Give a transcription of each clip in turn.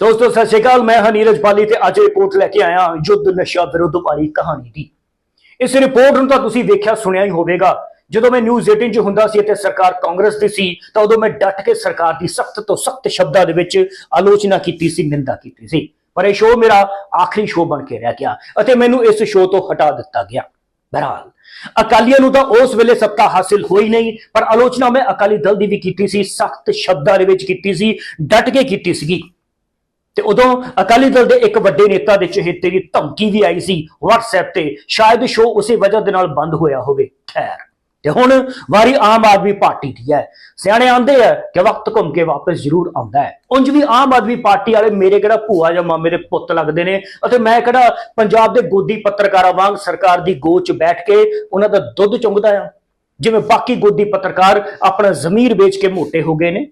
ਦੋਸਤੋ, ਸਤਿ ਸ਼੍ਰੀ ਅਕਾਲ। ਮੈਂ ਹਾਂ ਨੀਰਜ ਪਾਲੀ ਤੇ ਅੱਜ ਰਿਪੋਰਟ ਲੈ ਕੇ ਆਇਆ ਯੁੱਧ ਨਸ਼ਾ ਵਿਰੁੱਧ ਵਾਲੀ ਕਹਾਣੀ ਦੀ। ਇਸ ਰਿਪੋਰਟ ਨੂੰ ਤਾਂ ਤੁਸੀਂ ਵੇਖਿਆ, ਸੁਣਿਆ ਹੀ ਹੋਵੇਗਾ। ਜਦੋਂ ਮੈਂ ਨਿਊਜ਼ 18 'ਚ ਹੁੰਦਾ ਸੀ ਅਤੇ ਸਰਕਾਰ ਕਾਂਗਰਸ ਦੀ ਸੀ, ਤਾਂ ਉਦੋਂ ਮੈਂ ਡਟ ਕੇ ਸਰਕਾਰ ਦੀ ਸਖਤ ਤੋਂ ਸਖਤ ਸ਼ਬਦਾਂ ਦੇ ਵਿੱਚ ਆਲੋਚਨਾ ਕੀਤੀ ਸੀ, ਨਿੰਦਾ ਕੀਤੀ ਸੀ। ਪਰ ਇਹ ਸ਼ੋਅ ਮੇਰਾ ਆਖਰੀ ਸ਼ੋਅ ਬਣ ਕੇ ਰਹਿ ਗਿਆ ਅਤੇ ਮੈਨੂੰ ਇਸ ਸ਼ੋਅ ਤੋਂ ਹਟਾ ਦਿੱਤਾ ਗਿਆ। ਬਹਰਹਾਲ ਅਕਾਲੀਆਂ ਨੂੰ ਤਾਂ ਉਸ ਵੇਲੇ ਸੱਤਾ ਹਾਸਿਲ ਹੋਈ ਨਹੀਂ, ਪਰ ਆਲੋਚਨਾ ਮੈਂ ਅਕਾਲੀ ਦਲ ਦੀ ਵੀ ਕੀਤੀ ਸੀ, ਸਖਤ ਸ਼ਬਦਾਂ ਦੇ ਵਿੱਚ ਕੀਤੀ ਸੀ, ਡਟ ਕੇ ਕੀਤੀ ਸੀਗੀ। ਤੇ ਉਦੋਂ ਅਕਾਲੀ ਦਲ ਦੇ ਇੱਕ ਵੱਡੇ ਨੇਤਾ ਦੇ ਚਹੇਤੇ ਦੀ ਧਮਕੀ ਵੀ ਆਈ ਸੀ WhatsApp ਤੇ, ਸ਼ਾਇਦ ਸ਼ੋਅ ਉਸੇ ਵਜ੍ਹਾ ਦੇ ਨਾਲ ਬੰਦ ਹੋਇਆ ਹੋਵੇ, ਖੈਰ। ਤੇ ਹੁਣ ਵਾਰੀ ਆਮ ਆਦਮੀ ਪਾਰਟੀ ਦੀ ਹੈ। ਸਿਆਣੇ ਆਂਦੇ ਆ ਕਿ ਵਕਤ ਘੁੰਮ ਕੇ ਵਾਪਸ ਜ਼ਰੂਰ ਆਉਂਦਾ ਹੈ। ਉਂਝ ਵੀ ਆਮ ਆਦਮੀ ਪਾਰਟੀ ਵਾਲੇ ਮੇਰੇ ਕਿਹੜਾ ਭੂਆ ਜਾਂ ਮਾਮੇ ਦੇ ਪੁੱਤ ਲੱਗਦੇ ਨੇ ਅਤੇ ਮੈਂ ਕਿਹੜਾ ਪੰਜਾਬ ਦੇ ਗੋਦੀ ਪੱਤਰਕਾਰਾਂ ਵਾਂਗ ਸਰਕਾਰ ਦੀ ਗੋਚ ਬੈਠ ਕੇ ਉਹਨਾਂ ਦਾ ਦੁੱਧ ਚੁੰਗਦਾ ਆ ਜਿਵੇਂ ਬਾਕੀ ਗੋਦੀ ਪੱਤਰਕਾਰ ਆਪਣਾ ਜ਼ਮੀਰ ਵੇਚ ਕੇ ਮੋਟੇ ਹੋ ਗਏ ਨੇ,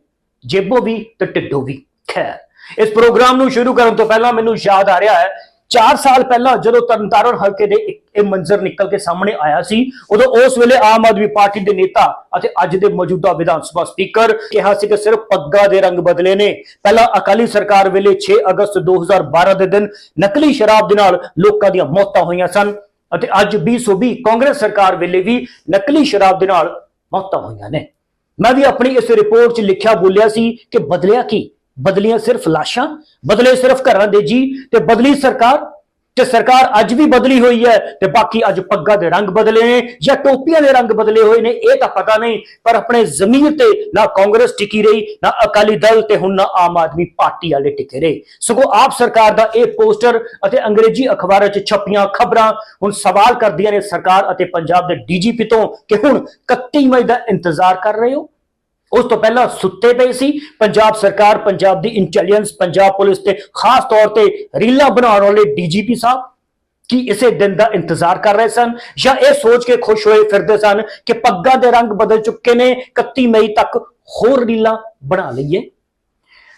ਜੇਬੋਂ ਵੀ ਤੇ ਢਿੱਡੋਂ ਵੀ, ਖੈਰ। ਇਸ ਪ੍ਰੋਗਰਾਮ ਨੂੰ ਸ਼ੁਰੂ ਕਰਨ ਤੋਂ ਪਹਿਲਾਂ ਮੈਨੂੰ ਯਾਦ ਆ ਰਿਹਾ ਹੈ 4 ਸਾਲ ਪਹਿਲਾਂ ਜਦੋਂ ਤਰਨਤਾਰਨ ਹਲਕੇ ਦੇ ਇਹ ਮੰਜ਼ਰ ਨਿਕਲ ਕੇ ਸਾਹਮਣੇ ਆਇਆ ਸੀ, ਉਦੋਂ ਉਸ ਵੇਲੇ ਆਮ ਆਦਮੀ ਪਾਰਟੀ ਦੇ ਨੇਤਾ ਅਤੇ ਅੱਜ ਦੇ ਮੌਜੂਦਾ ਵਿਧਾਨ ਸਭਾ ਸਪੀਕਰ ਕਿਹਾ ਸੀ ਕਿ ਸਿਰਫ ਪੱਗਾਂ ਦੇ ਰੰਗ ਬਦਲੇ ਨੇ। ਪਹਿਲਾਂ ਅਕਾਲੀ ਸਰਕਾਰ ਵੇਲੇ 6 ਅਗਸਤ 2012 ਦੇ ਦਿਨ ਨਕਲੀ ਸ਼ਰਾਬ ਦੇ ਨਾਲ ਲੋਕਾਂ ਦੀਆਂ ਮੌਤਾਂ ਹੋਈਆਂ ਸਨ ਅਤੇ ਅੱਜ 2020 ਕਾਂਗਰਸ ਸਰਕਾਰ ਵੇਲੇ ਵੀ ਨਕਲੀ ਸ਼ਰਾਬ ਦੇ ਨਾਲ ਮੌਤਾਂ ਹੋਈਆਂ ਨੇ। ਮੈਂ ਵੀ ਆਪਣੀ ਇਸ ਰਿਪੋਰਟ 'ਚ ਲਿਖਿਆ ਬੋਲਿਆ ਸੀ ਕਿ ਬਦਲਿਆ ਕੀ? ਬਦਲੀਆਂ ਸਿਰਫ ਲਾਸ਼ਾਂ, ਬਦਲੇ ਸਿਰਫ ਘਰਾਂ ਦੇ ਜੀ ਤੇ ਬਦਲੀ ਸਰਕਾਰ, ਤੇ ਸਰਕਾਰ ਅੱਜ ਵੀ ਬਦਲੀ ਹੋਈ ਹੈ ਤੇ ਬਾਕੀ ਅੱਜ ਪੱਗਾਂ ਦੇ ਰੰਗ ਬਦਲੇ ਨੇ ਜਾਂ ਟੋਪੀਆਂ ਦੇ ਰੰਗ ਬਦਲੇ ਹੋਏ ਨੇ, ਇਹ ਤਾਂ ਪਤਾ ਨਹੀਂ, ਪਰ ਆਪਣੇ ਜ਼ਮੀਰ ਤੇ ਨਾ ਕਾਂਗਰਸ ਟਿਕੀ ਰਹੀ, ਨਾ ਅਕਾਲੀ ਦਲ ਤੇ ਹੁਣ ਨਾ ਆਮ ਆਦਮੀ ਪਾਰਟੀ ਵਾਲੇ ਟਿਕੇ ਰਹੇ। ਸਗੋਂ ਆਪ ਸਰਕਾਰ ਦਾ ਇਹ ਪੋਸਟਰ ਅਤੇ ਅੰਗਰੇਜ਼ੀ ਅਖਬਾਰਾਂ 'ਚ ਛਪੀਆਂ ਖਬਰਾਂ ਹੁਣ ਸਵਾਲ ਕਰਦੀਆਂ ਨੇ ਸਰਕਾਰ ਅਤੇ ਪੰਜਾਬ ਦੇ ਡੀਜੀਪੀ ਤੋਂ ਕਿ ਹੁਣ 31 ਮਈ ਦਾ ਇੰਤਜ਼ਾਰ ਕਰ ਰਹੇ ਹੋ? ਉਸ ਤੋਂ ਪਹਿਲਾਂ ਸੁੱਤੇ ਪਏ ਸੀ। ਪੰਜਾਬ ਸਰਕਾਰ, ਪੰਜਾਬ ਦੀ ਇੰਟੈਲੀਜੈਂਸ ਪੰਜਾਬ ਪੁਲਿਸ ਤੇ ਖਾਸ ਤੌਰ ਤੇ ਰੀਲਾਂ ਬਣਾਉਣ ਵਾਲੇ ਡੀਜੀਪੀ ਸਾਹਿਬ ਕੀ ਇਸੇ ਦਿਨ ਦਾ ਇੰਤਜ਼ਾਰ ਕਰ ਰਹੇ ਸਨ ਜਾਂ ਇਹ ਸੋਚ ਕੇ ਖੁਸ਼ ਹੋਏ ਫਿਰਦੇ ਸਨ ਕਿ ਪੱਗਾਂ ਦੇ ਰੰਗ ਬਦਲ ਚੁੱਕੇ ਨੇ 31 ਮਈ ਤੱਕ ਹੋਰ ਰੀਲਾਂ ਬਣਾ ਲਈਏ?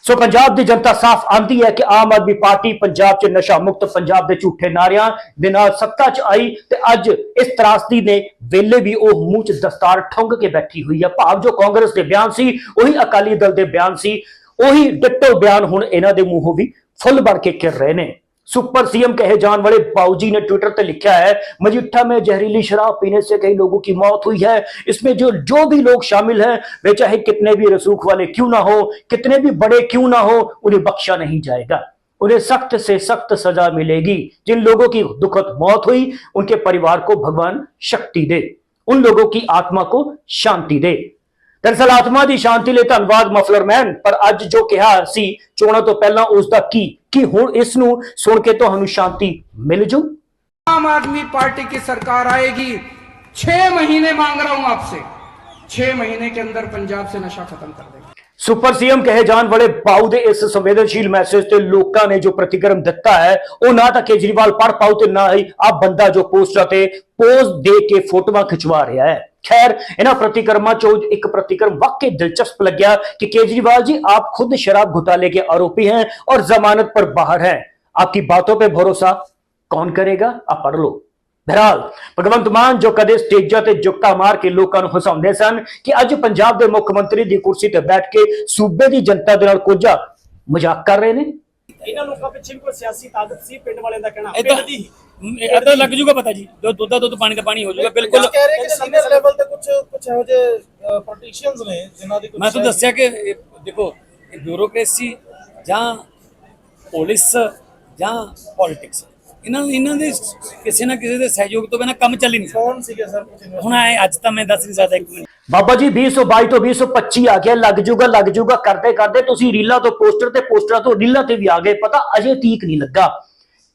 ਸੋ ਪੰਜਾਬ ਦੀ ਜਨਤਾ ਸਾਫ਼ ਆਂਦੀ ਹੈ ਕਿ ਆਮ ਆਦਮੀ ਪਾਰਟੀ ਪੰਜਾਬ 'ਚ ਨਸ਼ਾ ਮੁਕਤ ਪੰਜਾਬ ਦੇ ਝੂਠੇ ਨਾਰਿਆਂ ਦੇ ਨਾਲ ਸੱਤਾ 'ਚ ਆਈ ਤੇ ਅੱਜ ਇਸ ਤਰਾਸਦੀ ਨੇ ਵੇਲੇ ਵੀ ਉਹ ਮੂੰਹ 'ਚ ਦਸਤਾਰ ਠੁੰਗ ਕੇ ਬੈਠੀ ਹੋਈ ਹੈ। ਭਾਵ ਜੋ ਕਾਂਗਰਸ ਦੇ ਬਿਆਨ ਸੀ, ਉਹੀ ਅਕਾਲੀ ਦਲ ਦੇ ਬਿਆਨ ਸੀ, ਉਹੀ ਡਿੱਟੋ ਬਿਆਨ ਹੁਣ ਇਹਨਾਂ ਦੇ ਮੂੰਹੋਂ ਵੀ ਫੁੱਲ ਬਣ ਕੇ ਕਿਰ ਰਹੇ ਨੇ। सुपर सीएम कहे जान वाले बाबूजी ने ट्विटर पे लिखा है मजिठा में जहरीली शराब पीने से कई लोगों की मौत हुई है इसमें जो जो भी लोग शामिल हैं वे चाहे कितने भी रसूख वाले क्यों ना हो कितने भी बड़े क्यों ना हो उन्हें बख्शा नहीं जाएगा उन्हें सख्त से सख्त सजा मिलेगी जिन लोगों की दुखद मौत हुई उनके परिवार को भगवान शक्ति दे उन लोगों की आत्मा को शांति दे ਦਰਸਲ ਆਤਮਾ ਦੀ ਸ਼ਾਂਤੀ ਲਈ ਧੰਨਵਾਦ ਮਫਲਰ ਮੈਨ ਪਰ ਅੱਜ ਜੋ ਕਿਹਾ ਸੀ ਚੋਣਾਂ ਤੋਂ ਪਹਿਲਾਂ ਉਸ ਦਾ ਕੀ ਕਿ ਹੁਣ ਇਸ ਨੂੰ ਸੁਣ ਕੇ ਤੁਹਾਨੂੰ ਸ਼ਾਂਤੀ ਮਿਲ ਜੂ आम आदमी पार्टी की सरकार आएगी छह महीने मांग रहा हूं आपसे छह महीने के अंदर पंजाब से नशा खत्म कर देंगे ਸੁਪਰ ਸੀਐਮ ਕਹੇ ਜਾਣ ਵਾਲੇ ਬਾਉ ਦੇ ਇਸ ਸੰਵੇਦਨਸ਼ੀਲ ਮੈਸੇਜ ਤੇ ਲੋਕਾਂ ਨੇ ਜੋ ਪ੍ਰਤੀਕਰਮ ਦਿੱਤਾ ਹੈ ਉਹ ਨਾ ਤਾਂ ਕੇਜਰੀਵਾਲ ਪੜ ਪਾਉ ਤੇ ਨਾ ਹੀ ਆ ਬੰਦਾ ਜੋ ਪੋਸਟਰ ਤੇ ਪੋਜ਼ ਦੇ ਕੇ ਫੋਟੋਆਂ ਖਿਚਵਾ ਰਿਹਾ ਹੈ ਖੈਰ ਇਹਨਾਂ ਪ੍ਰਤੀਕਰਮਾਂ ਚੋਂ ਇੱਕ ਪ੍ਰਤੀਕਰਮ ਵਾਕਈ ਦਿਲਚਸਪ ਲੱਗਿਆ कि केजरीवाल जी आप खुद शराब घोटाले के आरोपी हैं और जमानत पर बाहर हैं आपकी बातों पे भरोसा कौन करेगा आप पढ़ लो ਬਹਰਾਲ ਭਗਵੰਤ ਮਾਨ ਜੋ ਕਦੇ ਸਟੇਜਾਂ ਤੇ ਜੁੱਕਾ ਮਾਰ ਕੇ ਲੋਕਾਂ ਨੂੰ ਹਸਾਉਂਦੇ ਸਨ ਕਿ ਅੱਜ ਪੰਜਾਬ ਦੇ ਮੁੱਖ ਮੰਤਰੀ ਦੀ ਕੁਰਸੀ ਤੇ ਬੈਠ ਕੇ ਸੂਬੇ ਦੀ ਜਨਤਾ ਦੇ ਨਾਲ ਕੋਝਾ ਮਜ਼ਾਕ ਕਰ ਰਹੇ ਨੇ ਇਹਨਾਂ ਲੋਕਾਂ ਪਿੱਛੇ ਵੀ ਕੋਈ ਸਿਆਸੀ ਤਾਕਤ ਸੀ ਪਿੰਡ ਵਾਲਿਆਂ ਦਾ ਕਹਿਣਾ ਏਦਾਂ ਪਿੰਡ ਦੀ ਏਦਾਂ ਲੱਗ ਜੂਗਾ ਪਤਾ ਜੀ। ਦੁੱਧ ਦੁੱਧ ਦਾ ਦੁੱਧ ਪਾਣੀ ਦਾ ਪਾਣੀ ਹੋ ਜਾਊਗਾ ਬਿਲਕੁਲ। ਕਹਿ ਰਹੇ ਕਿ ਸੀਨੀਅਰ ਲੈਵਲ ਤੇ ਕੁਝ ਕੁਝ ਇਹੋ ਜਿਹੇ ਪੋਲੀਟੀਸ਼ੀਅਨਸ ਨੇ ਜਿਨ੍ਹਾਂ ਦੀ ਮੈਂ ਤੁਹਾਨੂੰ ਦੱਸਿਆ ਕਿ ਇਹ ਦੇਖੋ ਇਹ ਬਿਊਰੋਕ੍ਰੇਸੀ ਜਾਂ ਪੁਲਿਸ ਜਾਂ ਪੋਲਿਟਿਕਸ ਇਹਨਾਂ ਇਹਨਾਂ ਦੇ ਕਿਸੇ ਨਾ ਕਿਸੇ ਦੇ ਸਹਿਯੋਗ ਤੋਂ ਬਿਨਾਂ ਕੰਮ ਚੱਲ ਹੀ ਨਹੀਂ ਸਕਦਾ। ਕੌਣ ਸੀਗੇ ਸਰ ਕੁਝ ਹੁਣ ਐ ਅੱਜ ਤਾਂ ਮੈਂ ਦੱਸ ਨਹੀਂ ਸਕਦਾ ਇੱਕ ਮਿੰਟ। ਬਾਬਾ ਜੀ 2022 ਤੋਂ 2025 ਆ ਗਿਆ ਲੱਗ ਜੂਗਾ ਲੱਗ ਜੂਗਾ ਕਰਦੇ ਕਰਦੇ ਤੁਸੀਂ ਰੀਲਾਂ ਤੋਂ ਪੋਸਟਰ ਤੇ ਪੋਸਟਰਾਂ ਤੋਂ ਰੀਲਾਂ ਤੇ ਵੀ ਆ ਗਏ ਪਤਾ ਅਜੇ ਤੀਕ ਨਹੀਂ ਲੱਗਾ।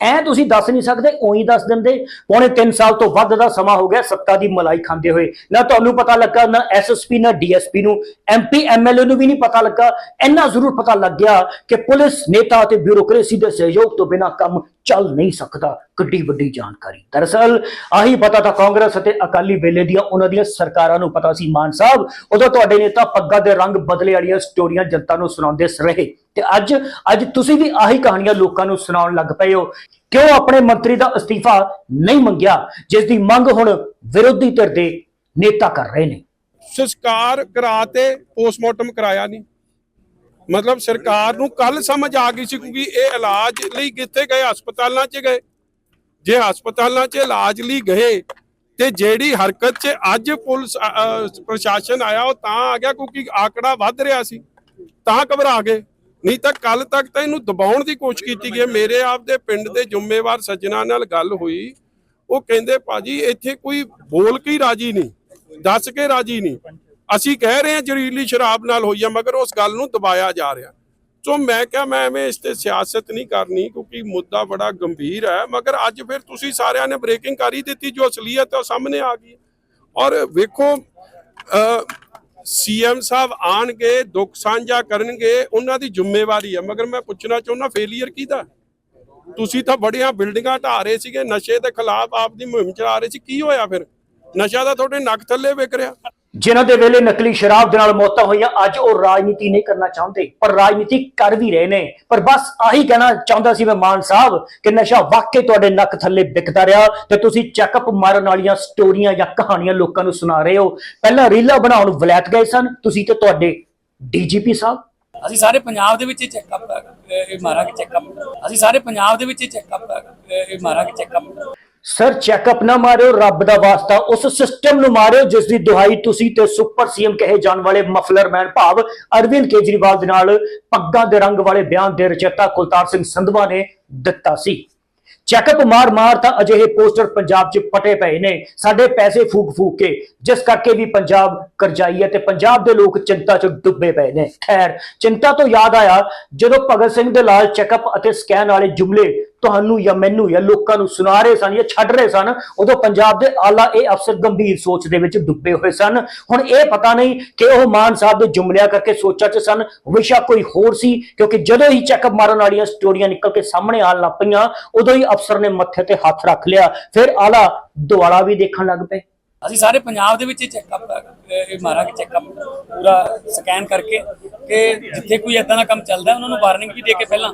ਐ ਤੁਸੀਂ ਦੱਸ ਨਹੀਂ ਸਕਦੇ, ਉਹੀ ਦੱਸ ਦਿੰਦੇ। ਪੌਣੇ 3 ਸਾਲ ਤੋਂ ਵੱਧ ਦਾ ਸਮਾਂ ਹੋ ਗਿਆ ਸੱਤਾ ਦੀ ਮਲਾਈ ਖਾਂਦੇ ਹੋਏ। ਨਾ ਤੁਹਾਨੂੰ ਪਤਾ ਲੱਗਾ, ਨਾ ਐਸਐਸਪੀ ਨਾ ਡੀਐਸਪੀ ਨੂੰ। ਐਮਪੀ ਐਮਐਲਏ ਨੂੰ ਵੀ ਨਹੀਂ ਪਤਾ ਲੱਗਾ। ਇੰਨਾ ਜ਼ਰੂਰ ਪਤਾ ਲੱਗਿਆ ਕਿ ਪੁਲਿਸ, ਨੇਤਾ ਅਤੇ ਬਿਊਰੋਕ੍ਰੇਸੀ ਦੇ ਸਹਿਯੋਗ ਤੋਂ ਬਿਨਾਂ ਕੰਮ ਚੱਲ ਨਹੀਂ ਸਕਦਾ। ਕਿੱਡੀ ਵੱਡੀ ਜਾਣਕਾਰੀ। ਦਰਅਸਲ, ਆਹੀ ਪਤਾ ਤਾਂ ਕਾਂਗਰਸ ਅਤੇ ਅਕਾਲੀ ਵੇਲੇ ਦੀਆਂ ਉਹਨਾਂ ਦੀਆਂ ਸਰਕਾਰਾਂ ਨੂੰ ਪਤਾ ਸੀ। ਮਾਨ ਸਾਹਿਬ, ਉਦੋਂ ਤੁਹਾਡੇ ਨੇਤਾ ਪੱਗਾਂ ਦੇ ਰੰਗ ਬਦਲੇ ਵਾਲੀਆਂ ਸਟੋਰੀਆਂ ਜਨਤਾ ਨੂੰ ਸੁਣਾਉਂਦੇ ਰਹੇ। ਤੇ ਅੱਜ ਅੱਜ ਤੁਸੀਂ ਵੀ ਆਹੀ ਕਹਾਣੀਆਂ ਲੋਕਾਂ ਨੂੰ ਸੁਣਾਉਣ ਲੱਗ ਪਏ ਹੋ। ਕਿਉਂ ਆਪਣੇ ਮੰਤਰੀ ਦਾ ਅਸਤੀਫਾ ਨਹੀਂ ਮੰਗਿਆ, ਜਿਸ ਦੀ ਮੰਗ ਹੁਣ ਵਿਰੋਧੀ ਧਿਰ ਦੇ ਨੇਤਾ ਕਰ ਰਹੇ ਨੇ? ਸੰਸਕਾਰ ਕਰਾ ਪੋਸਟਮਾਰਟਮ ਕਰਾਇਆ ਨਹੀਂ। ਮਤਲਬ ਸਰਕਾਰ ਨੂੰ ਕੱਲ ਸਮਝ ਆ ਗਈ ਸੀ ਕਿਉਂਕਿ ਇਹ ਇਲਾਜ ਲਈ ਕਿੱਥੇ ਗਏ? ਹਸਪਤਾਲਾਂ 'ਚ ਗਏ। ਜੇ ਹਸਪਤਾਲਾਂ 'ਚ ਇਲਾਜ ਲਈ ਗਏ, ਤੇ ਜਿਹੜੀ ਹਰਕਤ 'ਚ ਅੱਜ ਪੁਲਿਸ ਪ੍ਰਸ਼ਾਸਨ ਆਇਆ, ਉਹ ਤਾਂ ਆ ਗਿਆ ਕਿਉਂਕਿ ਆਕੜਾ ਵੱਧ ਰਿਹਾ ਸੀ। ਤਾਂ ਘਬਰਾ ਗਏ। ਨਹੀਂ ਤਾਂ ਕੱਲ ਤੱਕ ਤਾਂ ਇਹਨੂੰ ਦਬਾਉਣ ਦੀ ਕੋਸ਼ਿਸ਼ ਕੀਤੀ ਗਈ ਮੇਰੇ ਆਪ ਦੇ ਪਿੰਡ ਦੇ ਜ਼ਿੰਮੇਵਾਰ ਸੱਜਣਾ ਨਾਲ ਗੱਲ ਹੋਈ। ਉਹ ਕਹਿੰਦੇ, ਭਾਜੀ, ਇੱਥੇ ਕੋਈ ਬੋਲ ਕੇ ਰਾਜੀ ਨਹੀਂ, ਦੱਸ ਕੇ ਰਾਜੀ ਨਹੀਂ। ਅਸੀਂ ਕਹਿ ਰਹੇ ਹਾਂ ਜ਼ਹਿਰੀਲੀ ਸ਼ਰਾਬ ਨਾਲ ਹੋਈ ਆ, ਮਗਰ ਉਸ ਗੱਲ ਨੂੰ ਦਬਾਇਆ ਜਾ ਰਿਹਾ। ਸੋ ਮੈਂ ਕਿਹਾ, ਮੈਂ ਐਵੇਂ ਇਸ ਤੇ ਸਿਆਸਤ ਨਹੀਂ ਕਰਨੀ, ਕਿਉਂਕਿ ਮੁੱਦਾ ਬੜਾ ਗੰਭੀਰ ਹੈ। ਮਗਰ ਅੱਜ ਫਿਰ ਤੁਸੀਂ ਸਾਰਿਆਂ ਨੇ ਬ੍ਰੇਕਿੰਗ ਕਰ ਹੀ ਦਿੱਤੀ, ਜੋ ਅਸਲੀਅਤ ਹੈ ਉਹ ਸਾਹਮਣੇ ਆ ਗਈ। ਔਰ ਵੇਖੋ ਸੀਐਮ ਸਾਹਿਬ ਆਣਗੇ, ਦੁੱਖ ਸਾਂਝਾ ਕਰਨਗੇ, ਉਹਨਾਂ ਦੀ ਜ਼ਿੰਮੇਵਾਰੀ ਹੈ ਮਗਰ ਮੈਂ ਪੁੱਛਣਾ ਚਾਹੁੰਦਾ ਫੇਲੀਅਰ ਕਿਹਦਾ? ਤੁਸੀਂ ਤਾਂ ਬੜੀਆਂ ਬਿਲਡਿੰਗਾਂ ਢਾ ਰਹੇ ਸੀਗੇ, ਨਸ਼ੇ ਦੇ ਖਿਲਾਫ ਆਪ ਦੀ ਮੁਹਿੰਮ ਚਲਾ ਰਹੇ ਸੀ। ਕੀ ਹੋਇਆ ਫਿਰ? ਨਸ਼ਾ ਤਾਂ ਤੁਹਾਡੇ ਨੱਕ ਥੱਲੇ ਵਿਕ ਰਿਹਾ। ਜਿਨ੍ਹਾਂ ਦੇ ਵੇਲੇ ਨਕਲੀ ਸ਼ਰਾਬ ਦੇ ਨਾਲ ਮੌਤਾਂ ਹੋਈਆਂ, ਅੱਜ ਉਹ ਰਾਜਨੀਤੀ ਨਹੀਂ ਕਰਨਾ ਚਾਹੁੰਦੇ, ਪਰ ਰਾਜਨੀਤੀ ਕਰ ਵੀ ਰਹੇ ਨੇ। ਪਰ ਬਸ ਆਹੀ ਕਹਿਣਾ ਚਾਹੁੰਦਾ ਸੀ ਮੈਂ, ਮਾਨ ਸਾਹਿਬ, ਕਿ ਨਸ਼ਾ ਵਾਕਈ ਤੁਹਾਡੇ ਨੱਕ ਥੱਲੇ ਵਿਕਦਾ ਰਿਹਾ ਤੇ ਤੁਸੀਂ ਚੈੱਕਅਪ ਮਾਰਨ ਵਾਲੀਆਂ ਸਟੋਰੀਆਂ ਜਾਂ ਕਹਾਣੀਆਂ ਲੋਕਾਂ ਨੂੰ ਸੁਣਾ ਰਹੇ ਹੋ। ਪਹਿਲਾਂ ਰੀਲਾਂ ਬਣਾਉਣ ਵਲੈਤ ਗਏ ਸਨ, ਤੁਸੀਂ ਤੇ ਤੁਹਾਡੇ ਡੀਜੀਪੀ ਸਾਹਿਬ। ਅਸੀਂ ਸਾਰੇ ਪੰਜਾਬ ਦੇ ਵਿੱਚ ਚੈੱਕਅਪ ਇਹ ਮਾਰਾਂਗੇ ਚੈੱਕਅਪ ਅਸੀਂ ਸਾਰੇ ਪੰਜਾਬ ਦੇ ਵਿੱਚ ਚੈੱਕਅਪ ਇਹ ਮਾਰਾਂਗੇ ਚੈੱਕਅਪ ਸਰ ਚੈੱਕਅਪ ਨਾ ਮਾਰਿਓ, ਰੱਬ ਦਾ ਵਾਸਤਾ। ਉਸ ਸਿਸਟਮ ਨੂੰ ਮਾਰਿਓ ਜਿਸ ਦੀ ਦੁਹਾਈ ਤੁਸੀਂ ਤੇ ਸੁਪਰ ਸੀਐਮ ਕਹੇ ਜਾਣ ਵਾਲੇ ਮਫਲਰ ਭਾਵ ਅਰਵਿੰਦ ਕੇਜਰੀਵਾਲ ਦੇ ਨਾਲ ਪੱਗਾਂ ਦੇ ਰੰਗ ਵਾਲੇ ਬਿਆਨ ਦੇ ਰਚੇਤਾ ਕੁਲਤਾਰ ਸਿੰਘ ਸੰਧਵਾ ਨੇ ਦਿੱਤਾ ਸੀ। ਚੈੱਕਅਪ ਮਾਰ ਮਾਰ ਤਾਂ ਅਜਿਹੇ ਪੋਸਟਰ ਪੰਜਾਬ 'ਚ ਪਟੇ ਪਏ ਨੇ। ਸਾਡੇ ਪੈਸੇ ਫੂਕ ਫੂਕ ਕੇ, ਜਿਸ ਕਰਕੇ ਵੀ ਪੰਜਾਬ ਕਰਜ਼ਾਈ ਹੈ ਤੇ ਪੰਜਾਬ ਦੇ ਲੋਕ ਚਿੰਤਾ 'ਚ ਡੁੱਬੇ ਪਏ ਨੇ। ਖੈਰ, ਚਿੰਤਾ ਤੋਂ ਯਾਦ ਆਇਆ, ਜਦੋਂ ਭਗਤ ਸਿੰਘ ਦੇ ਲਾਲ ਚੈੱਕਅਪ ਅਤੇ ਸਕੈਨ ਵਾਲੇ ਜੁਮਲੇ ਤੁਹਾਨੂੰ ਜਾਂ ਮੈਨੂੰ ਜਾਂ ਲੋਕਾਂ ਨੂੰ ਸੁਣਾ ਰਹੇ ਸਨ ਜਾਂ ਛੱਡ ਰਹੇ ਸਨ, ਉਦੋਂ ਪੰਜਾਬ ਦੇ ਆਲਾ ਇਹ ਅਫਸਰ ਗੰਭੀਰ ਸੋਚ ਦੇ ਵਿੱਚ ਡੁੱਬੇ ਹੋਏ ਸਨ। ਹੁਣ ਇਹ ਪਤਾ ਨਹੀਂ ਕਿ ਉਹ ਮਾਨ ਸਾਹਿਬ ਦੇ ਜੁਮਲਿਆਂ ਕਰਕੇ ਸੋਚਾਂ 'ਚ ਸਨ, ਵਿਸ਼ਾ ਕੋਈ ਹੋਰ ਸੀ, ਕਿਉਂਕਿ ਜਦੋਂ ਹੀ ਚੈੱਕਅਪ ਮਾਰਨ ਵਾਲੀਆਂ ਸਟੋਰੀਆਂ ਨਿਕਲ ਕੇ ਸਾਹਮਣੇ ਆਉਣ ਲੱਗ ਪਈਆਂ, ਉਦੋਂ ਹੀ ਅਫਸਰ ਨੇ ਮੱਥੇ ਤੇ ਹੱਥ ਰੱਖ ਲਿਆ। ਫਿਰ ਆਲਾ ਦੁਆਲਾ ਵੀ ਦੇਖਣ ਲੱਗ ਪਏ। ਅਸੀਂ ਸਾਰੇ ਪੰਜਾਬ ਦੇ ਵਿੱਚ ਚੈੱਕਅਪ ਇਹ ਮਾਰਾਂਗੇ ਚੈੱਕਅਪ ਪੂਰਾ ਸਕੈਨ ਕਰਕੇ ਕਿ ਜਿੱਥੇ ਕੋਈ ਇਦਾਂ ਦਾ ਕੰਮ ਚੱਲਦਾ, ਉਹਨਾਂ ਨੂੰ ਵਾਰਨਿੰਗ ਵੀ ਦੇ ਕੇ ਪਹਿਲਾਂ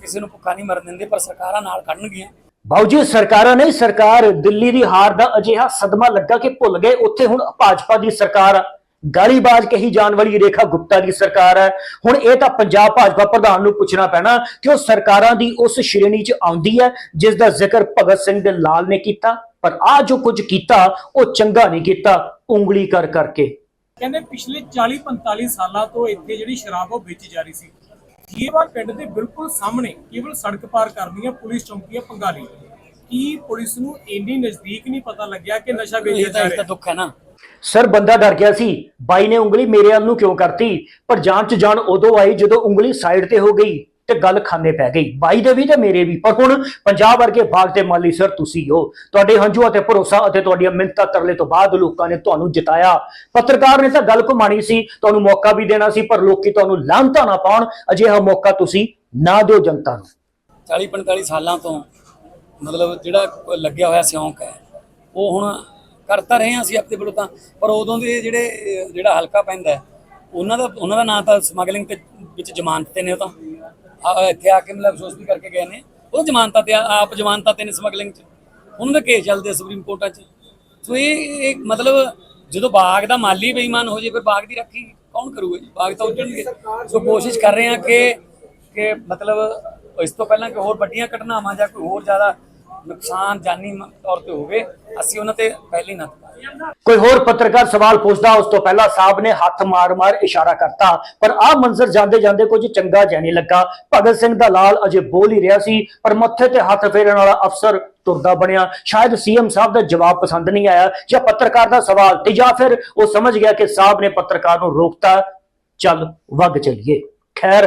ਕਿਸੇ ਨੂੰ ਭੁੱਖਾ ਨਹੀਂ ਮਰਨ ਦਿੰਦੇ ਪਰ ਸਰਕਾਰਾਂ ਨਾਲ ਖੜਨਗੀਆਂ। ਬਾਊਜੀ ਸਰਕਾਰਾਂ ਨਹੀਂ ਸਰਕਾਰ ਦਿੱਲੀ ਦੀ ਹਾਰ ਦਾ ਅਜਿਹਾ ਸਦਮਾ ਲੱਗਾ ਕਿ ਭੁੱਲ ਗਏ। ਉੱਥੇ ਹੁਣ ਭਾਜਪਾ ਦੀ ਸਰਕਾਰ। ਗਾਲੀਬਾਜ਼ ਕਹੀ ਜਾਣ ਵਾਲੀ ਰੇਖਾ ਗੁਪਤਾ ਦੀ ਸਰਕਾਰ ਹੈ ਹੁਣ ਇਹ ਤਾਂ ਪੰਜਾਬ ਭਾਜਪਾ ਪ੍ਰਧਾਨ ਨੂੰ ਪੁੱਛਣਾ ਪੈਣਾ ਕਿ ਉਹ ਸਰਕਾਰਾਂ ਦੀ ਉਸ ਸ਼੍ਰੇਣੀ 'ਚ ਆਉਂਦੀ ਹੈ ਜਿਸ ਦਾ ਜ਼ਿਕਰ ਭਗਤ ਸਿੰਘ ਦੇ ਲਾਲ ਨੇ ਕੀਤਾ। ਪਰ ਆ ਜੋ ਕੁਝ ਕੀਤਾ ਉਹ ਚੰਗਾ ਨਹੀਂ ਕੀਤਾ ਉਂਗਲੀ ਕਰ ਕਰਕੇ। ਕਹਿੰਦੇ ਪਿਛਲੇ 40 45 ਸਾਲਾਂ ਤੋਂ ਇੱਥੇ ਜਿਹੜੀ ਸ਼ਰਾਬ ਉਹ ਵੇਚੀ ਜਾ ਰਹੀ ਸੀ। ਜੀਵਾ ਪਿੰਡ ਦੇ ਬਿਲਕੁਲ ਸਾਹਮਣੇ ਕੇਵਲ ਸੜਕ ਪਾਰ ਕਰਦੀਆਂ ਪੁਲਿਸ ਚੌਂਕੀਆਂ ਪੰਗਾਲੀ। ਕੀ ਪੁਲਿਸ ਨੂੰ ਇੰਨੀ ਨਜ਼ਦੀਕ ਨਹੀਂ ਪਤਾ ਲੱਗਿਆ ਕਿ ਨਸ਼ਾ ਵੇਚਿਆ ਜਾ ਇਹ ਤਾਂ ਰਿਹਾ ਦੁੱਖ ਹੈ ਨਾ। ਸਰ ਬੰਦਾ ਡਰ ਗਿਆ ਸੀ। ਬਾਈ ਨੇ ਉਂਗਲੀ ਮੇਰੇ ਵੱਲ ਨੂੰ ਕਿਉਂ ਕਰਤੀ? ਪਰ ਜਾਨ ਚ ਜਾਨ ਉਦੋਂ ਆਈ ਜਦੋਂ ਉਂਗਲੀ ਸਾਈਡ ਤੇ ਹੋ ਗਈ। ਤੇ ਗੱਲ ਖਾਨੇ ਪੈ ਗਈ। ਬਾਈ ਦੇ ਵੀ ਤੇ ਮੇਰੇ ਵੀ। ਪਰ ਹੁਣ ਪੰਜਾਬ ਵਰਗੇ ਭਾਗ ਤੇ ਮਾਲੀ ਸਰ ਤੁਸੀਂ ਹੋ। ਤੁਹਾਡੇ ਹੰਝੂ ਅਤੇ ਭਰੋਸਾ ਅਤੇ ਤੁਹਾਡੀਆਂ ਮਿੰਨਤਾਂ ਤਰਲੇ ਤੋਂ ਬਾਅਦ ਲੋਕਾਂ ਨੇ ਤੁਹਾਨੂੰ ਜਿਤਾਇਆ। ਪੱਤਰਕਾਰ ਨੇ ਤਾਂ ਗੱਲ ਘੁਮਾਣੀ ਸੀ। ਤੁਹਾਨੂੰ ਮੌਕਾ ਵੀ ਦੇਣਾ ਸੀ, ਪਰ ਲੋਕੀ ਤੁਹਾਨੂੰ ਲਾਂਤਾ ਨਾ ਪਾਉਣ। ਅਜਿਹਾ ਮੌਕਾ ਤੁਸੀਂ ਨਾ ਦਿਓ ਜਨਤਾ ਨੂੰ। 40 45 ਸਾਲਾਂ ਤੋਂ ਮਤਲਬ ਜਿਹੜਾ ਲੱਗਿਆ ਹੋਇਆ ਸਿਉਂਕ ਹੈ, ਉਹ ਹੁਣ ਕਰਤਾ ਰਹੇ ਹਾਂ ਅਸੀਂ ਆਪਣੇ ਵੱਲੋਂ ਤਾਂ। ਪਰ ਉਦੋਂ ਦੇ ਜਿਹੜੇ, ਜਿਹੜਾ ਹਲਕਾ ਪੈਂਦਾ ਉਹਨਾਂ ਦਾ ਉਹਨਾਂ ਦਾ ਨਾਂ ਤਾਂ ਸਮਗਲਿੰਗ ਤੇ ਵਿੱਚ ਜ਼ਮਾਨਤ ਤੇ ਨੇ ਉਹ ਤਾਂ। ਇੱਥੇ ਆ ਕੇ ਮਤਲਬ ਅਫਸੋਸ ਵੀ ਕਰਕੇ ਗਏ ਨੇ। ਉਹ ਜ਼ਮਾਨਤਾਂ ਤੇ ਆਪ ਜ਼ਮਾਨਤਾਂ ਤੇ ਨੇ ਸਮਗਲਿੰਗ ਚ। ਉਹਨਾਂ ਦਾ ਕੇਸ ਚੱਲਦੇ ਸੁਪਰੀਮ ਕੋਰਟਾਂ 'ਚ। ਸੋ ਇਹ ਇੱਕ ਮਤਲਬ ਜਦੋਂ ਬਾਗ ਦਾ ਮਾਲੀ ਬੇਈਮਾਨ ਹੋ ਜੇ, ਫਿਰ ਬਾਗ ਦੀ ਰੱਖੀ ਕੌਣ ਕਰੂਗਾ ਜੀ? ਬਾਗ ਤਾਂ ਉੱਜਣਗੇ ਸੋ ਕੋਸ਼ਿਸ਼ ਕਰ ਰਹੇ ਹਾਂ ਕਿ ਕਿ ਮਤਲਬ ਇਸ ਤੋਂ ਪਹਿਲਾਂ ਕਿ ਹੋਰ ਵੱਡੀਆਂ ਘਟਨਾਵਾਂ ਜਾਂ ਕੋਈ ਹੋਰ ਜ਼ਿਆਦਾ ਨੁਕਸਾਨ ਜਾਨੀ ਤੌਰ ਤੇ ਹੋਵੇ, ਅਸੀਂ ਉਹਨਾਂ ਤੇ ਪਹਿਲੇ ਨੱਥ ਕੋਈ ਹੋਰ ਪੱਤਰਕਾਰ ਸਵਾਲ ਪੁੱਛਦਾ, ਉਸ ਤੋਂ ਪਹਿਲਾਂ ਸਾਹਿਬ ਨੇ ਹੱਥ ਮਾਰ-ਮਾਰ ਇਸ਼ਾਰਾ ਕਰਤਾ, ਪਰ ਆਹ ਮੰਜ਼ਰ ਜਾਂਦੇ ਜਾਂਦੇ ਕੁਝ ਚੰਗਾ ਜਿਹਾ ਲੱਗਾ। ਭਗਤ ਸਿੰਘ ਦਾ ਲਾਲ ਅਜੇ ਬੋਲ ਹੀ ਰਿਹਾ ਸੀ, ਪਰ ਮੱਥੇ ਤੇ ਹੱਥ ਫੇਰਨ ਵਾਲਾ ਅਫਸਰ ਤੁਰਦਾ ਬਣਿਆ। ਸ਼ਾਇਦ ਸੀਐਮ ਸਾਹਿਬ ਦਾ ਜਵਾਬ ਪਸੰਦ ਨਹੀਂ ਆਇਆ, ਜਾਂ ਪੱਤਰਕਾਰ ਦਾ ਸਵਾਲ ਤੇ ਜਾਂ ਫਿਰ ਉਹ ਸਮਝ ਗਿਆ ਕਿ ਸਾਹਿਬ ਨੇ ਪੱਤਰਕਾਰ ਨੂੰ ਰੋਕਤਾ। ਚੱਲ, ਵਗ ਚਲੀਏ। ਖੈਰ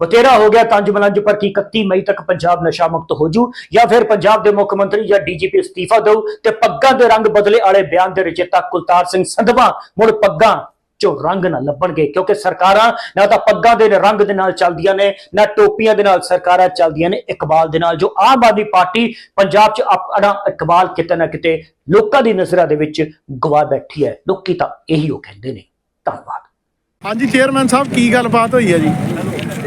ਬਤੇਰਾ ਹੋ ਗਿਆ ਤੰਜ ਮਲੰਜ ਪਰ ਕੀ 31 ਮਈ ਤੱਕ ਪੰਜਾਬ ਨਸ਼ਾ ਮੁਕਤ ਹੋ ਜੂ? ਜਾਂ ਫਿਰ ਪੰਜਾਬ ਦੇ ਮੁੱਖ ਮੰਤਰੀ ਜਾਂ ਡੀਜੀਪੀ ਅਸਤੀਫਾ ਦਿਓ ਤੇ ਪੱਗਾਂ ਦੇ ਰੰਗ ਬਦਲੇ ਵਾਲੇ ਬਿਆਨ ਦੇ ਰਚੇਤਾ ਕੁਲਤਾਰ ਸਿੰਘ ਸੰਧਵਾ ਮੁੜ ਪੱਗਾਂ ਚੋਂ ਰੰਗ ਨਾ ਲੱਭਣਗੇ, ਕਿਉਂਕਿ ਸਰਕਾਰਾਂ ਨਾ ਤਾਂ ਪੱਗਾਂ ਦੇ ਰੰਗ ਦੇ ਨਾਲ ਚੱਲਦੀਆਂ ਨੇ, ਨਾ ਟੋਪੀਆਂ ਦੇ ਨਾਲ ਸਰਕਾਰਾਂ ਚੱਲਦੀਆਂ ਨੇ, ਇਕਬਾਲ ਦੇ ਨਾਲ, ਜੋ ਆਮ ਆਦਮੀ ਪਾਰਟੀ ਪੰਜਾਬ 'ਚ ਆਪਣਾ ਇਕਬਾਲ ਕਿਤੇ ਨਾ ਕਿਤੇ ਲੋਕਾਂ ਦੀ ਨਜ਼ਰਾਂ ਦੇ ਵਿੱਚ ਗਵਾ ਬੈਠੀ ਹੈ। ਲੋਕੀ ਤਾਂ ਇਹੀ ਉਹ ਕਹਿੰਦੇ ਨੇ। ਧੰਨਵਾਦ। ਹਾਂਜੀ, ਚੇਅਰਮੈਨ ਸਾਹਿਬ, ਕੀ ਗੱਲਬਾਤ ਹੋਈ ਹੈ ਜੀ?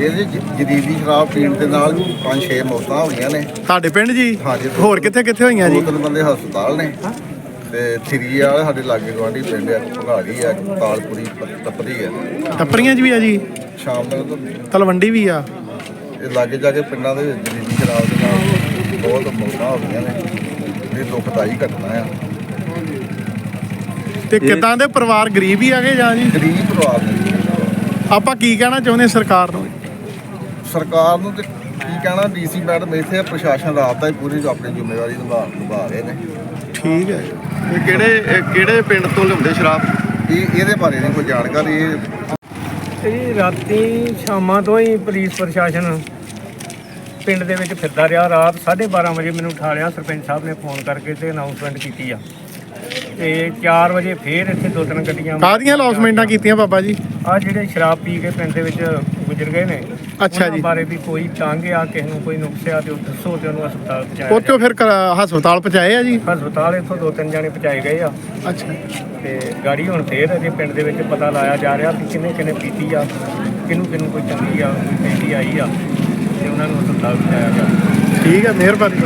ਇਹਦੇ ਜ- ਜਦੀਦੀ ਸ਼ਰਾਬ ਪੀਣ ਦੇ ਨਾਲ ਪੰਜ ਛੇ ਮੌਤਾਂ ਹੋਈਆਂ ਨੇ। ਤੁਹਾਡੇ ਪਿੰਡ ਜੀ? ਹਾਂਜੀ। ਹੋਰ ਕਿੱਥੇ ਕਿੱਥੇ ਹੋਈਆਂ ਦੋ ਜੀ ਤਿੰਨ ਬੰਦੇ ਹਸਪਤਾਲ ਨੇ। ਤੇ ਥਰੀ ਵਾਲੇ ਸਾਡੇ ਲਾਗੇ ਗਵਾਂਢੀ ਪਿੰਡ ਆ ਭਗਾੜੀ ਆ ਤਾਲਪੁਰੀ ਪ- ਤਪਰੀ ਆ। ਟੱਪਰੀਆਂ 'ਚ ਵੀ ਆ ਜੀ? ਸ਼ਾਮ ਤੱਕ ਤਾਂ ਤਲਵੰਡੀ ਵੀ ਆ? ਇਹ ਲਾਗੇ ਜਾ ਕੇ ਪਿੰਡਾਂ ਦੇ ਵਿੱਚ ਜਦੀਦੀ ਸ਼ਰਾਬ ਦੇ ਨਾਲ ਬਹੁਤ ਮੌਤਾਂ ਹੋ ਗਈਆਂ ਨੇ। ਇਹ ਦੁਖਦਾਈ ਘਟਨਾ ਆ। ਤੇ ਕਿਦਾਂ ਦੇ ਪਰਿਵਾਰ ਗਰੀਬ ਹੀ ਆਗੇ ਜਾਂ ਜੀ? ਗਰੀਬ ਪਰਿਵਾਰ ਨੇ। ਆਪਾਂ ਕੀ ਕਹਿਣਾ ਚਾਹੁੰਦੇ ਸਰਕਾਰ ਨੂੰ? ਸਰਕਾਰ ਨੂੰ ਤੇ ਕੀ ਕਹਿਣਾ ਡੀਸੀ ਮੈਡਮ ਇੱਥੇ ਆ, ਪ੍ਰਸ਼ਾਸਨ ਰਾਤ ਦਾ ਹੀ ਪੂਰੀ ਆਪਣੀ ਜ਼ਿੰਮੇਵਾਰੀ ਨਿਭਾ ਨਿਭਾ ਰਹੇ ਨੇ। ਠੀਕ ਹੈ। ਇਹ ਕਿਹੜੇ ਕਿਹੜੇ ਪਿੰਡ ਤੋਂ ਲਿਆਉਂਦੇ ਸ਼ਰਾਬ? ਇਹ ਇਹਦੇ ਬਾਰੇ ਨਹੀਂ ਕੋਈ ਜਾਣਕਾਰੀ। ਇਹ ਇਹ ਰਾਤੀ ਸ਼ਾਮਾਂ ਤੋਂ ਹੀ ਪੁਲਿਸ ਪ੍ਰਸ਼ਾਸਨ ਪਿੰਡ ਦੇ ਵਿੱਚ ਫਿਰਦਾ ਰਿਹਾ। ਰਾਤ 12:30 ਵਜੇ ਮੈਨੂੰ ਉਠਾ ਲਿਆ ਸਰਪੰਚ ਸਾਹਿਬ ਨੇ ਫੋਨ ਕਰਕੇ ਤੇ ਅਨਾਉਂਸਮੈਂਟ ਕੀਤੀ ਆ। ਤੇ 4 ਵਜੇ ਫੇਰ ਇੱਥੇ ਦੋ ਤਿੰਨ ਗੱਡੀਆਂ ਕਾਹਦੀਆਂ ਲੌਸਮੈਂਟਾਂ ਕੀਤੀਆਂ ਬਾਬਾ ਜੀ? ਆ ਜਿਹੜੇ ਸ਼ਰਾਬ ਪੀ ਕੇ ਪਿੰਡ ਦੇ ਵਿੱਚ ਗੁਜ਼ਰ ਗਏ ਨੇ। ਅੱਛਾ ਜੀ। ਬਾਰੇ ਵੀ ਕੋਈ ਤੰਗ ਆ ਕਿਸੇ ਨੂੰ ਕੋਈ ਨੁਕਸਿਆ ਤੇ ਉਹ ਦੱਸੋ ਤੇ ਉਹਨੂੰ ਹਸਪਤਾਲ ਪਹੁੰਚਾਇਆ ਉੱਥੋਂ ਫਿਰ ਕ- ਹਸਪਤਾਲ ਪਹੁੰਚਾਏ ਆ ਜੀ? ਜਾਏ। ਹਸਪਤਾਲ ਇੱਥੋਂ ਦੋ ਤਿੰਨ ਜਾਣੇ ਪਹੁੰਚਾਏ ਗਏ ਆ। ਅੱਛਾ। ਤੇ ਗਾੜੀ ਹੁਣ ਫੇਰ ਅਜੇ ਪਿੰਡ ਦੇ ਵਿੱਚ ਪਤਾ ਲਾਇਆ ਜਾ ਰਿਹਾ ਕਿ ਕਿੰਨੇ ਕਿੰਨੇ ਪੀਤੀ ਆ ਕਿਹਨੂੰ ਕਿਹਨੂੰ ਕੋਈ ਚੰਗੀ ਆ ਕੋਈ ਪੈਂਦੀ ਆਈ ਆ ਤੇ ਉਹਨਾਂ ਨੂੰ ਹਸਪਤਾਲ ਪਹੁੰਚਾਇਆ ਗਿਆ ਠੀਕ ਹੈ ਮਿਹਰਬਾਨੀ।